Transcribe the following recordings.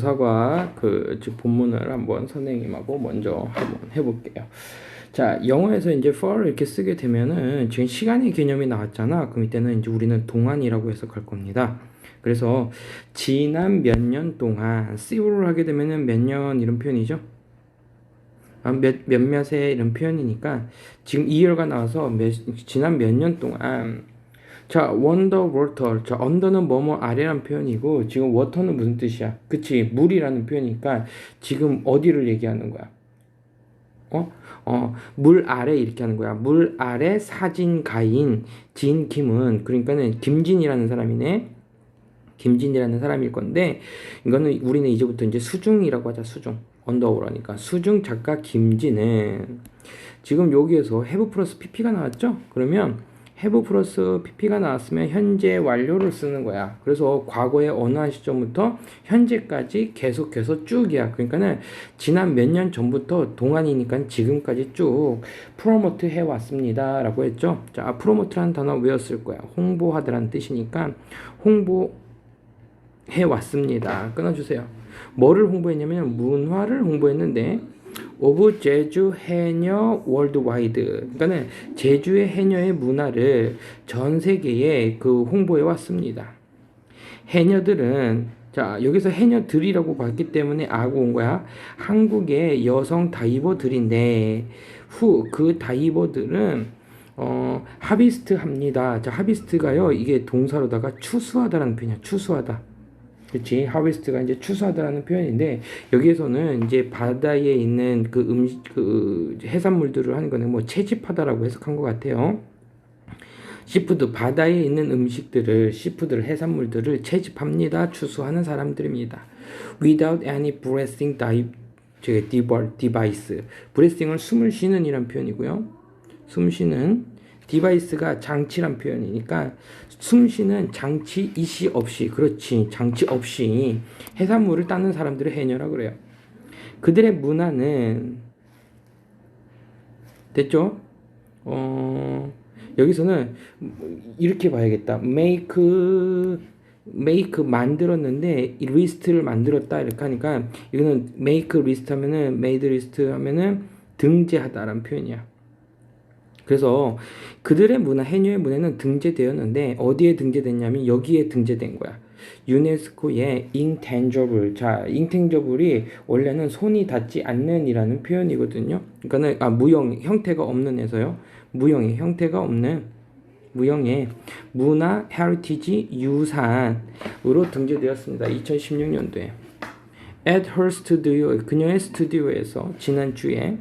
사과 그즉 본문을 한번 선생님하고 먼저 한번 해볼게요. 자, 영어에서 이제 for를 이렇게 쓰게 되면은 지금 시간의 개념이 나왔잖아. 그럼 이때는 이제 우리는 동안이라고 해석할 겁니다. 그래서 지난 몇 년 동안 sever를 하게 되면은 몇 년 이런 표현이죠. 아, 몇, 몇몇의 이런 표현이니까 지금 이열가 나와서 몇, 지난 몇 년 동안 자, wonder water. 자, under는 뭐뭐 아래란 표현이고 지금 water는 무슨 뜻이야? 그치, 물이라는 표현이니까 지금 어디를 얘기하는 거야? 어? 어, 물 아래 이렇게 하는 거야. 물 아래 사진가인 진킴은 그러니까는 김진이라는 사람이네. 김진이라는 사람일 건데 이거는 우리는 이제부터 이제 수중이라고 하자. 수중. 언더오라니까 수중 작가 김진은 지금 여기에서 have 플러스 pp가 나왔죠? 그러면 have 플러스 pp가 나왔으면 현재 완료를 쓰는 거야. 그래서 과거의 어느 한 시점부터 현재까지 계속해서 쭉이야. 그러니까는 지난 몇 년 전부터 동안이니까 지금까지 쭉 프로모트 해 왔습니다 라고 했죠. 자, 프로모트라는 단어 외웠을 거야. 홍보하다라는 뜻이니까 홍보 해 왔습니다. 끊어주세요. 뭐를 홍보했냐면 문화를 홍보했는데 오브 제주 해녀 월드와이드 그러니까는 제주의 해녀의 문화를 전 세계에 그 홍보해 왔습니다. 해녀들은 자 여기서 해녀들이라고 봤기 때문에 아고 온 거야. 한국의 여성 다이버들인데 후 그 다이버들은 어 하비스트 합니다. 자 하비스트가요 이게 동사로다가 추수하다라는 표현이야. 추수하다. 그렇지 하베스트가 이제 추수하다라는 표현인데 여기에서는 이제 바다에 있는 그 음식 그 해산물들을 하는 거는 뭐 채집하다라고 해석한 것 같아요. 시푸드 바다에 있는 음식들을 시푸드를 해산물들을 채집합니다. 추수하는 사람들입니다. Without any breathing device. breathing을 숨을 쉬는 이란 표현이고요. 숨 쉬는 디바이스가 장치란 표현이니까 숨쉬는 장치 이시 없이 그렇지 장치 없이 해산물을 따는 사람들을 해녀라 그래요. 그들의 문화는 됐죠? 어 여기서는 이렇게 봐야겠다. make make 만들었는데 리스트를 만들었다 이렇게 하니까 이거는 make 리스트 하면은 made 리스트 하면은 등재하다라는 표현이야. 그래서 그들의 문화, 해녀의 문화는 등재되었는데 어디에 등재됐냐면 여기에 등재된 거야. 유네스코의 intangible. 자, intangible이 원래는 손이 닿지 않는이라는 표현이거든요. 그러니까는 아 무형 형태가 없는 에서요. 무형의 형태가 없는 무형의 문화 헤리티지 유산으로 등재되었습니다. 2016년도에. at her studio 그녀의 스튜디오에서 지난주에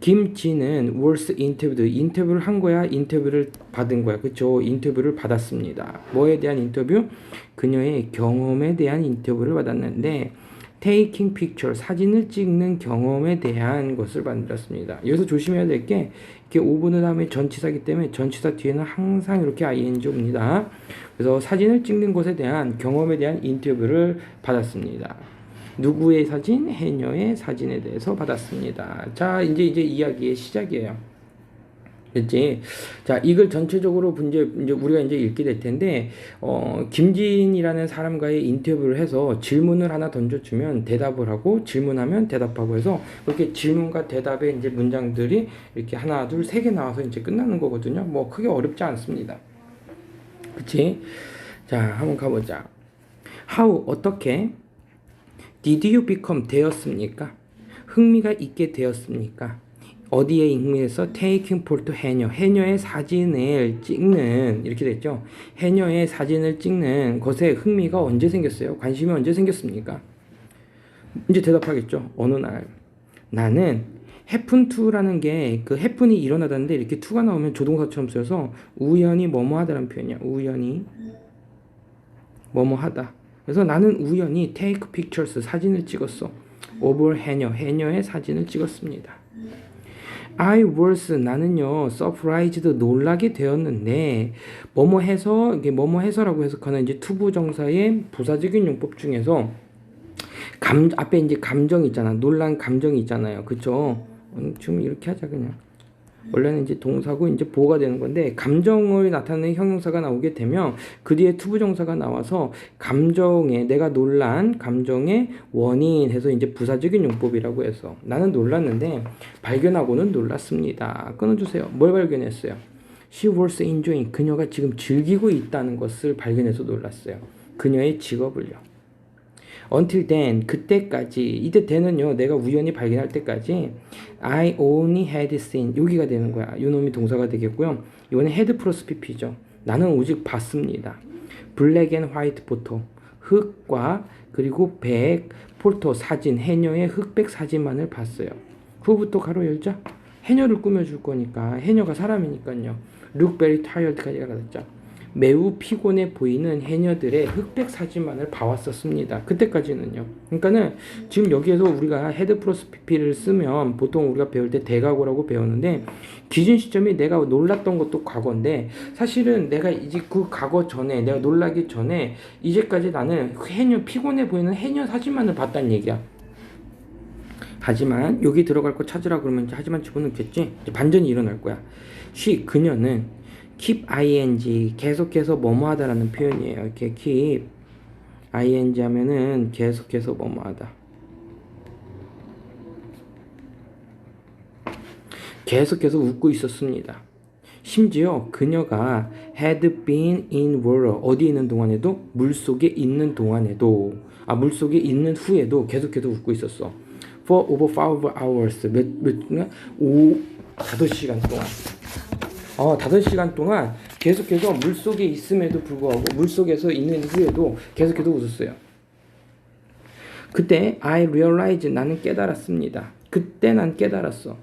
김지는 월스 인터뷰도 인터뷰를 한 거야 인터뷰를 받은 거야. 그쵸? 인터뷰를 받았습니다. 뭐에 대한 인터뷰? 그녀의 경험에 대한 인터뷰를 받았는데 taking picture 사진을 찍는 경험에 대한 것을 만들었습니다. 여기서 조심해야 될 게 이렇게 5분의 다음에 전치사기 때문에 전치사 뒤에는 항상 이렇게 ing 옵니다. 그래서 사진을 찍는 것에 대한 경험에 대한 인터뷰를 받았습니다 누구의 사진? 해녀의 사진에 대해서 받았습니다. 자, 이제 이제 이야기의 시작이에요. 그렇지? 자, 이걸 전체적으로 이제, 이제 우리가 이제 읽게 될 텐데, 어, 김진이라는 사람과의 인터뷰를 해서 질문을 하나 던져주면 대답을 하고, 질문하면 대답하고 해서, 그렇게 질문과 대답의 이제 문장들이 이렇게 하나, 둘, 세 개 나와서 이제 끝나는 거거든요. 뭐 크게 어렵지 않습니다. 그치? 자, 한번 가보자. how, 어떻게? Did you become 되었습니까? 흥미가 있게 되었습니까? 어디에 흥미해서 taking photo 해녀, 해녀의 사진을 찍는 이렇게 됐죠. 해녀의 사진을 찍는 것에 흥미가 언제 생겼어요? 관심이 언제 생겼습니까? 이제 대답하겠죠. 어느 날 나는 happen to라는 게그 happen이 일어나다는데 이렇게 to가 나오면 조동사처럼 쓰여서 우연히 뭐뭐 하다라는 표현이야. 우연히 뭐뭐 하다. 그래서 나는 우연히 take pictures 사진을 찍었어. over 해녀 해녀의 사진을 찍었습니다. I was 나는요 surprised 놀라게 되었는데 뭐뭐 해서 이게 뭐뭐 해서라고 해석하는 이제 투부 정사의 부사적인 용법 중에서 감 앞에 이제 감정 있잖아 놀란 감정이 있잖아요 그쵸 음, 좀 이렇게 하자 그냥 원래는 이제 동사고 이제 보호가 되는 건데 감정을 나타내는 형용사가 나오게 되면 그 뒤에 투부정사가 나와서 감정에 내가 놀란 감정의 원인 해서 이제 부사적인 용법이라고 해서 나는 놀랐는데 발견하고는 놀랐습니다. 끊어주세요. 뭘 발견했어요? She was enjoying 그녀가 지금 즐기고 있다는 것을 발견해서 놀랐어요. 그녀의 직업을요. Until then 그때까지 이때 then은요 내가 우연히 발견할 때까지 I only had seen 여기가 되는 거야. 요 놈이 동사가 되겠고요. 이번에 had 플러스 pp죠. 나는 오직 봤습니다. 블랙 앤 화이트 포토 흑과 그리고 백 폴토 사진. 해녀의 흑백 사진만을 봤어요. 후부터 가로 열자. 해녀를 꾸며줄 거니까. 해녀가 사람이니까요. look very tired까지 가졌죠 매우 피곤해 보이는 해녀들의 흑백 사진만을 봐왔었습니다. 그때까지는요. 그러니까는 지금 여기에서 우리가 헤드 PP를 쓰면 보통 우리가 배울 때 대과거라고 배우는데 기준 시점이 내가 놀랐던 것도 과거인데 사실은 내가 이제 그 과거 전에 내가 놀라기 전에 이제까지 나는 해녀 피곤해 보이는 해녀 사진만을 봤다는 얘기야. 하지만 여기 들어갈 거 찾으라 그러면 하지만 집어넣겠지. 반전이 일어날 거야. she 그녀는 keep ing 계속해서 뭐뭐 하다라는 표현이에요. 이렇게 keep ing 하면은 계속해서 뭐뭐 하다. 계속해서 웃고 있었습니다. 심지어 그녀가 had been in water 어디 있는 동안에도 물 속에 있는 동안에도 아 물 속에 있는 후에도 계속해서 웃고 있었어. For over five hours 몇몇 다섯 시간 동안. 어, 5시간 동안 계속해서 물속에 있음에도 불구하고 물속에서 있는 후에도 계속해서 웃었어요. 그때 I realize 나는 깨달았습니다. 그때 난 깨달았어.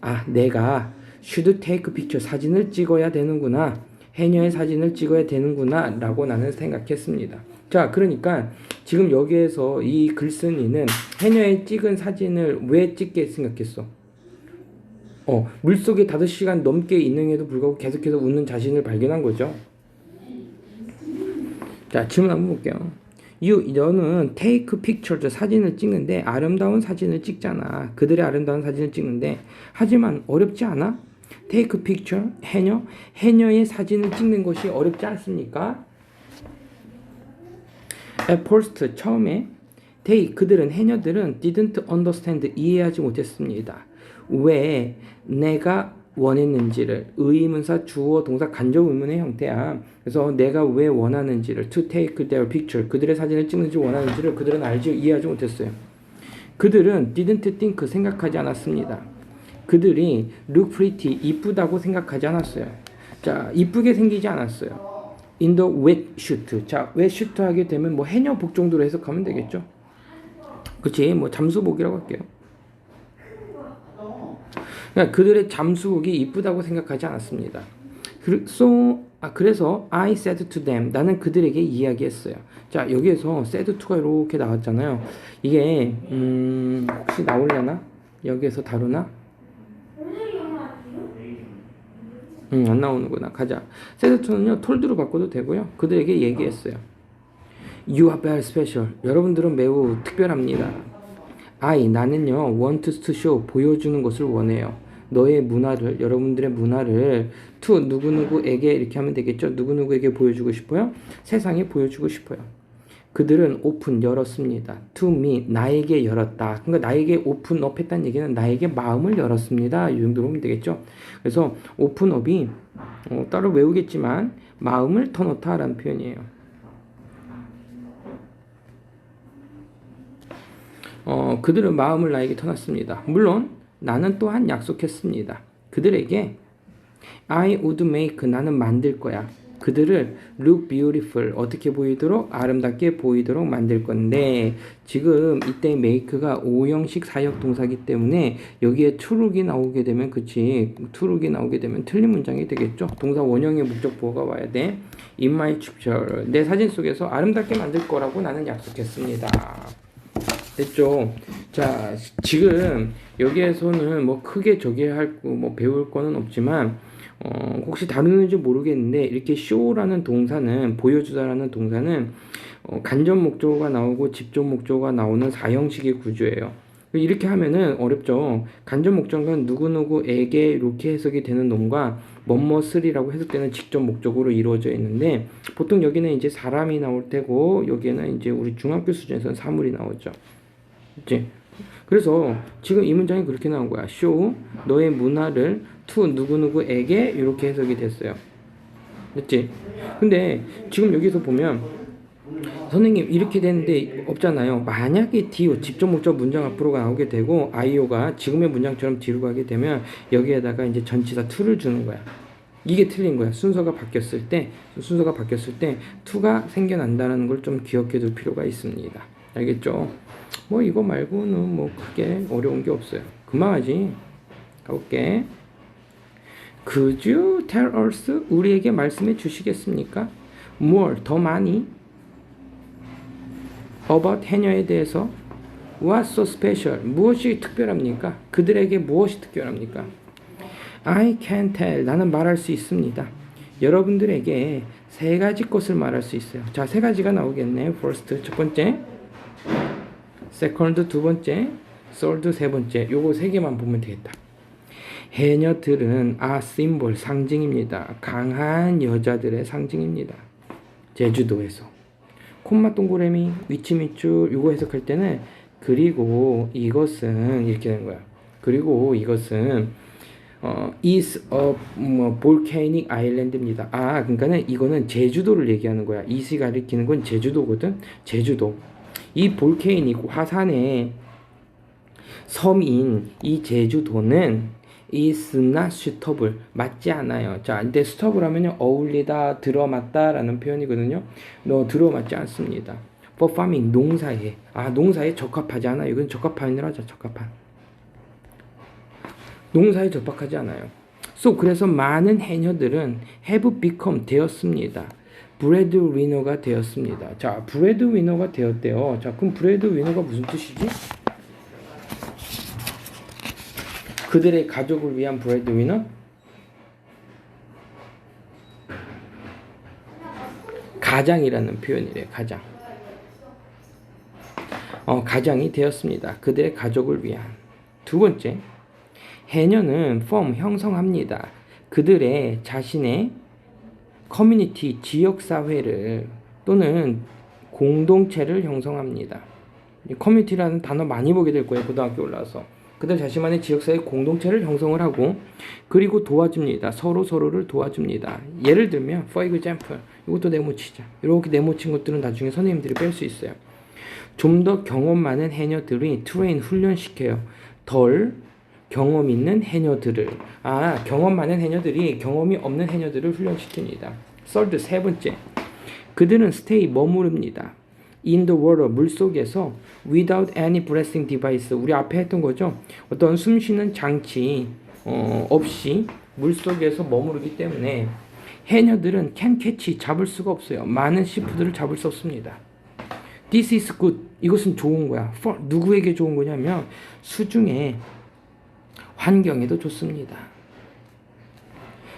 아, 내가 should take picture 사진을 찍어야 되는구나. 해녀의 사진을 찍어야 되는구나 라고 나는 생각했습니다. 자, 그러니까 지금 여기에서 이 글쓴이는 해녀에 찍은 사진을 왜 찍게 생각했어? 어, 물속에 5시간 넘게 있는에도 불구하고 계속해서 웃는 자신을 발견한 거죠. 자, 질문 한번 볼게요. You, 너는 take picture, 사진을 찍는데 아름다운 사진을 찍잖아. 그들의 아름다운 사진을 찍는데 하지만 어렵지 않아? take picture, 해녀, 해녀의 사진을 찍는 것이 어렵지 않습니까? At first, 처음에 they, 그들은 해녀들은 didn't understand, 이해하지 못했습니다. 왜 내가 원했는지를 의문사 주어 동사 간접 의문의 형태야. 그래서 내가 왜 원하는지를 to take their picture 그들의 사진을 찍는지 원하는지를 그들은 알지 이해하지 못했어요. 그들은 didn't think 생각하지 않았습니다. 그들이 look pretty 이쁘다고 생각하지 않았어요. 자 이쁘게 생기지 않았어요. in the wet shoot 자 wet shoot 하게 되면 뭐 해녀복 정도로 해석하면 되겠죠. 그치 뭐 잠수복이라고 할게요. 그러니까 그들의 잠수복이 이쁘다고 생각하지 않았습니다. so, 아, 그래서 I said to them 나는 그들에게 이야기했어요. 자 여기에서 said to가 이렇게 나왔잖아요. 이게 음, 혹시 나올려나? 여기에서 다루나? 음, 안 나오는구나. 가자. said to는요 톨드로 바꿔도 되고요. 그들에게 얘기했어요. You are very special. 여러분들은 매우 특별합니다. I 나는요 want to show 보여주는 것을 원해요. 너의 문화를 여러분들의 문화를 to 누구누구에게 이렇게 하면 되겠죠. 누구누구에게 보여주고 싶어요? 세상에 보여주고 싶어요. 그들은 오픈 열었습니다. to me 나에게 열었다. 그러니까 나에게 오픈업 했다는 얘기는 나에게 마음을 열었습니다. 이 정도로 보면 되겠죠. 그래서 오픈업이 어, 따로 외우겠지만 마음을 터놓다라는 표현이에요. 어, 그들은 마음을 나에게 터놨습니다. 물론 나는 또한 약속했습니다. 그들에게 I would make 나는 만들 거야. 그들을 look beautiful. 어떻게 보이도록 아름답게 보이도록 만들 건데 지금 이때 make가 5형식 사역 동사기 때문에 여기에 true이 나오게 되면 그치 true이 나오게 되면 틀린 문장이 되겠죠? 동사 원형의 목적 보호가 와야 돼. In my picture 내 사진 속에서 아름답게 만들 거라고 나는 약속했습니다 됐죠 자 지금 여기에서는 뭐 크게 저기 할 뭐 배울 거는 없지만 어, 혹시 다루는지 모르겠는데 이렇게 쇼라는 동사는 보여주다라는 동사는 어, 간접 목적어가 나오고 직접 목적어가 나오는 사형식의 구조예요. 이렇게 하면은 어렵죠. 간접 목적은 누구누구에게 이렇게 해석이 되는 놈과 뭐뭐쓰리라고 해석되는 직접 목적으로 이루어져 있는데 보통 여기는 이제 사람이 나올 테고 여기에는 이제 우리 중학교 수준에서는 사물이 나오죠. 그치? 그래서 지금 이 문장이 그렇게 나온 거야. show 너의 문화를 to 누구누구에게 이렇게 해석이 됐어요. 됐지? 근데 지금 여기서 보면 선생님 이렇게 되는데 없잖아요. 만약에 do 직접 목적 문장 앞으로 나오게 되고 io가 지금의 문장처럼 뒤로 가게 되면 여기에다가 이제 전치사 to를 주는 거야. 이게 틀린 거야. 순서가 바뀌었을 때 순서가 바뀌었을 때 to가 생겨난다는 걸 좀 기억해 둘 필요가 있습니다. 알겠죠? 뭐 이거 말고는 뭐 크게 어려운 게 없어요. 금방 하지. 가볼게. Could you tell us? 우리에게 말씀해 주시겠습니까? More, 더 많이 about 해녀에 대해서 What's so special? 무엇이 특별합니까? 그들에게 무엇이 특별합니까? I can tell. 나는 말할 수 있습니다. 여러분들에게 세 가지 것을 말할 수 있어요. 자, 세 가지가 나오겠네. First, 첫 번째. Second, 두 번째. Third, 세 번째. 요거 세 개만 보면 되겠다. 해녀들은 아 심볼 상징입니다. 강한 여자들의 상징입니다. 제주도에서 콤마 동그라미 위치 밑줄 요거 해석할 때는 그리고 이것은 이렇게 되는 거야. 그리고 이것은 어 is a 뭐 volcanic island입니다. 아 그러니까는 이거는 제주도를 얘기하는 거야. is이 가리키는 건 제주도거든. 제주도 이 볼케이닉 화산의 섬인 이 제주도는 not suitable 맞지 않아요. 자, 근데 suitable 하면요 어울리다, 들어맞다라는 표현이거든요. 너 들어맞지 않습니다. for farming 농사에 아 농사에 적합하지 않아요. 이건 적합한이라 하자 적합한. 농사에 적합하지 않아요. So 그래서 많은 해녀들은 have become 되었습니다. 브레드 위너가 되었습니다. 자, 브레드 위너가 되었대요. 자, 그럼 브레드 위너가 무슨 뜻이지? 그들의 가족을 위한 브레드 위너? 가장이라는 표현이래, 가장. 어, 가장이 되었습니다. 그들의 가족을 위한. 두 번째, 해녀는 form 형성합니다. 그들의 자신의 커뮤니티 지역 사회를 또는 공동체를 형성합니다. 커뮤니티라는 단어 많이 보게 될 거예요. 고등학교 올라서. 그들 자신만의 지역사회 공동체를 형성을 하고 그리고 도와줍니다. 서로 서로를 도와줍니다. 예를 들면 for example 이것도 네모치자. 이렇게 네모친 것들은 나중에 선생님들이 뺄 수 있어요. 좀 더 경험 많은 해녀들이 트레인 훈련시켜요. 덜 경험 있는 해녀들을 아 경험 많은 해녀들이 경험이 없는 해녀들을 훈련시킵니다. 썰드 세 번째 그들은 stay 머무릅니다. in the water 물 속에서 without any breathing device 우리 앞에 했던 거죠. 어떤 숨 쉬는 장치 어, 없이 물 속에서 머무르기 때문에 해녀들은 can catch 잡을 수가 없어요. 많은 시푸드를 잡을 수 없습니다. This is good. 이것은 좋은 거야. For 누구에게 좋은 거냐면 수중에 환경에도 좋습니다.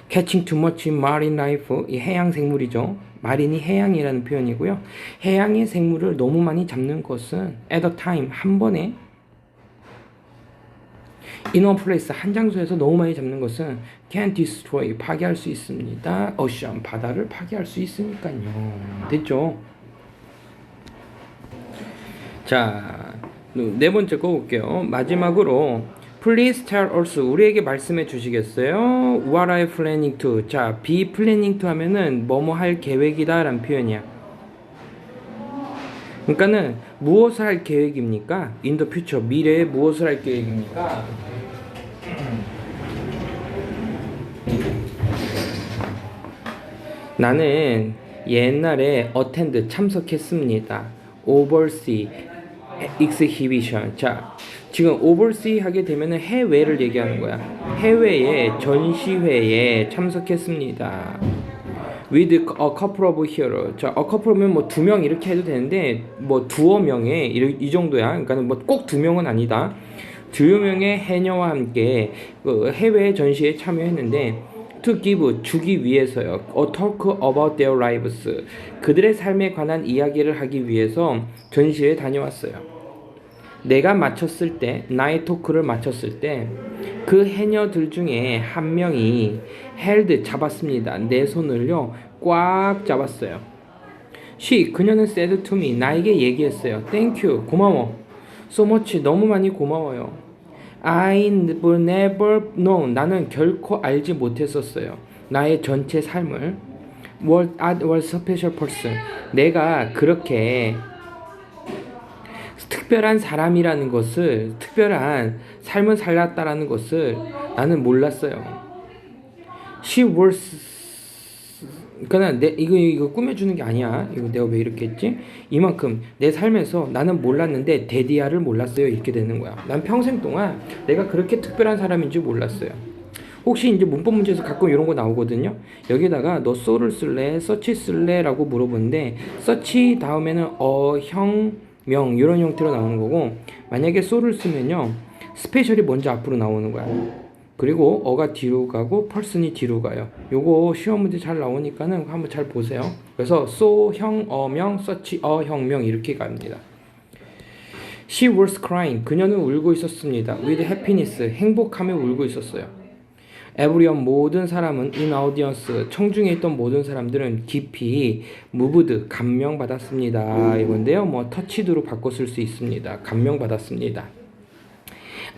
Catching too much marine life 이 해양 생물이죠. 마린이 해양이라는 표현이고요. 해양의 생물을 너무 많이 잡는 것은 at a time 한 번에 in one place 한 장소에서 너무 많이 잡는 것은 can destroy 파괴할 수 있습니다. ocean 바다를 파괴할 수 있으니까요. 됐죠? 자, 네 번째 거 볼게요. 마지막으로 Please tell us 우리에게 말씀해 주시겠어요? What are you planning to? 자, be planning to 하면은 뭐뭐 할 계획이다 라는 표현이야. 그러니까는 무엇을 할 계획입니까? In the future 미래에 무엇을 할 계획입니까? 나는 옛날에 attend 참석했습니다. oversee exhibition. 자, 지금 oversee 하게 되면은 해외를 얘기하는 거야. 해외의 전시회에 참석했습니다. with a couple of heroes. 자, a couple면 뭐 두 명 이렇게 해도 되는데 뭐 두어 이, 이 정도야. 그러니까는 뭐 꼭 두 명은 아니다. 두 명의 해녀와 함께 그 해외 전시에 참여했는데 to give 주기 위해서요. A talk about their lives. 그들의 삶에 관한 이야기를 하기 위해서 전시회에 다녀왔어요. 내가 마쳤을 때 나의 토크를 마쳤을 때 그 해녀들 중에 한 명이 헬드 잡았습니다. 내 손을요 꽉 잡았어요. she 그녀는 said to me 나에게 얘기했어요. Thank you 고마워. So much 너무 많이 고마워요. I will never know 나는 결코 알지 못했었어요. 나의 전체 삶을 what I was special person 내가 그렇게 특별한 사람이라는 것을 특별한 삶을 살았다라는 것을 나는 몰랐어요. She was 그냥 내 이거 이거 꾸며주는 게 아니야. 이거 내가 왜 이렇게 했지? 이만큼 내 삶에서 나는 몰랐는데 데디아를 몰랐어요. 이렇게 되는 거야. 난 평생 동안 내가 그렇게 특별한 사람인 줄 몰랐어요. 혹시 이제 문법 문제에서 가끔 이런 거 나오거든요. 여기다가 너 so를 쓸래, 서치 쓸래라고 물어보는데 서치 다음에는 어, 형, 명 이런 형태로 나오는 거고 만약에 so를 쓰면요 스페셜이 먼저 앞으로 나오는 거야. 그리고 어가 뒤로 가고 펄슨이 뒤로 가요. 요거 시험 문제 잘 나오니까는 한번 잘 보세요. 그래서 so 형 어명 서치 어 형명 이렇게 갑니다. She was crying. 그녀는 울고 있었습니다. With happiness. 행복함에 울고 있었어요. Everyone 모든 사람은 in audience 청중에 있던 모든 사람들은 깊이 moved 감명받았습니다. 이건데요. 뭐 touched로 바꿔 쓸 수 있습니다. 감명받았습니다.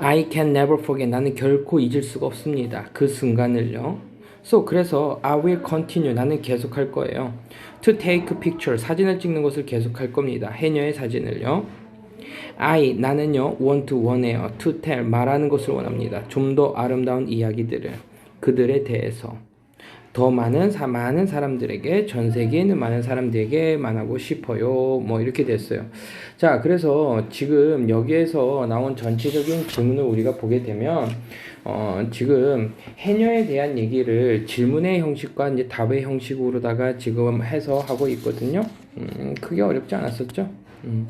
I can never forget. 나는 결코 잊을 수가 없습니다. 그 순간을요. So 그래서 I will continue. 나는 계속할 거예요. To take picture. 사진을 찍는 것을 계속할 겁니다. 해녀의 사진을요. I 나는요 want to 원해요. To tell 말하는 것을 원합니다. 좀 더 아름다운 이야기들을 그들에 대해서 더 많은 사 많은 사람들에게 전 세계에 있는 많은 사람들에게 말하고 싶어요. 뭐 이렇게 됐어요. 자, 그래서 지금 여기에서 나온 전체적인 질문을 우리가 보게 되면 어, 지금 해녀에 대한 얘기를 질문의 형식과 이제 답의 형식으로다가 지금 해서 하고 있거든요. 음, 크게 어렵지 않았었죠? 음.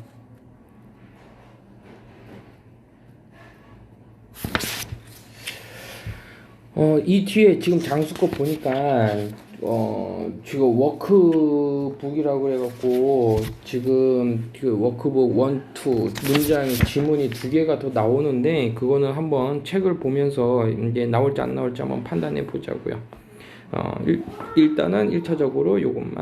어, 이 뒤에 지금 장수 거 보니까, 어, 지금 워크북이라고 그래갖고, 지금 그 워크북 1, 2 문장 지문이 두 개가 더 나오는데, 그거는 한번 책을 보면서 이제 나올지 안 나올지 한번 판단해 보자고요. 어, 일, 일단은 1차적으로 요것만